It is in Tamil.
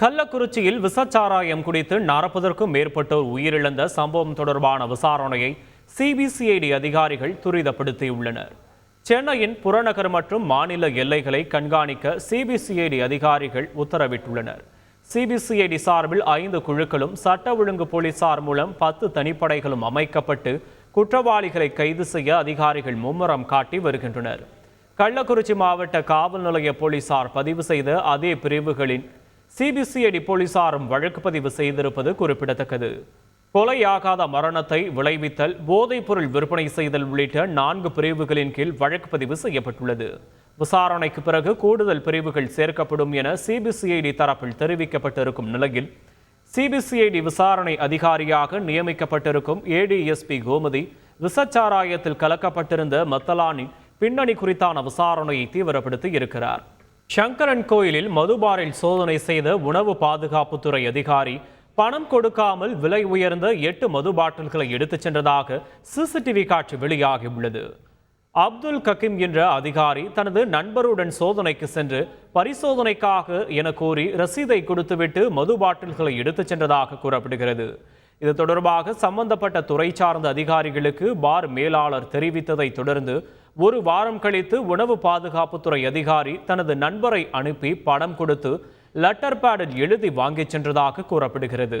கள்ளக்குறிச்சியில் விசச்சாராயம் குடித்து நாற்பதற்கும் மேற்பட்டோர் உயிரிழந்த சம்பவம் தொடர்பான விசாரணையை சிபிசிஐடி அதிகாரிகள் துரிதப்படுத்தியுள்ளனர். சென்னையின் புறநகர் மற்றும் மாநில எல்லைகளை கண்காணிக்க சிபிசிஐடி அதிகாரிகள் உத்தரவிட்டுள்ளனர். சிபிசிஐடி சார்பில் ஐந்து குழுக்களும் சட்ட ஒழுங்கு போலீசார் மூலம் பத்து தனிப்படைகளும் அமைக்கப்பட்டு குற்றவாளிகளை கைது செய்ய அதிகாரிகள் மும்முரம் காட்டி வருகின்றனர். கள்ளக்குறிச்சி மாவட்ட காவல் நிலைய போலீசார் பதிவு செய்த அதே பிரிவுகளின் சிபிசிஐடி போலீசாரும் வழக்கு பதிவு செய்திருப்பது குறிப்பிடத்தக்கது. கொலையாகாத மரணத்தை விளைவித்தல் போதைப்பொருள் விற்பனை செய்தல் உள்ளிட்ட நான்கு பிரிவுகளின் கீழ் வழக்கு பதிவு செய்யப்பட்டுள்ளது. விசாரணைக்கு பிறகு கூடுதல் பிரிவுகள் சேர்க்கப்படும் என சிபிசிஐடி தரப்பில் தெரிவிக்கப்பட்டிருக்கும் நிலையில் சிபிசிஐடி விசாரணை அதிகாரியாக நியமிக்கப்பட்டிருக்கும் ஏடிஎஸ்பி கோமதி விசச்சாராயத்தில் கலக்கப்பட்டிருந்த மத்தலானின் பின்னணி குறித்தான விசாரணையை தீவிரப்படுத்தி இருக்கிறார். சங்கரன் கோயிலில் மதுபாரில் சோதனை செய்த உணவு பாதுகாப்புத்துறை அதிகாரி பணம் கொடுக்காமல் விலை உயர்ந்த எட்டு மது பாட்டில்களை எடுத்துச் சென்றதாக சிசிடிவி காட்சி வெளியாகியுள்ளது. அப்துல் கக்கிம் என்ற அதிகாரி தனது நண்பருடன் சோதனைக்கு சென்று பரிசோதனைக்காக என கூறி ரசீதை கொடுத்துவிட்டு மது பாட்டில்களை எடுத்துச் சென்றதாக கூறப்படுகிறது. இது தொடர்பாக சம்பந்தப்பட்ட துறை சார்ந்த அதிகாரிகளுக்கு பார் மேலாளர் தெரிவித்ததை தொடர்ந்து ஒரு வாரம் கழித்து உணவு பாதுகாப்புத்துறை அதிகாரி தனது நண்பரை அனுப்பி பணம் கொடுத்து லெட்டர் பேடில் எழுதி வாங்கிச் சென்றதாக கூறப்படுகிறது.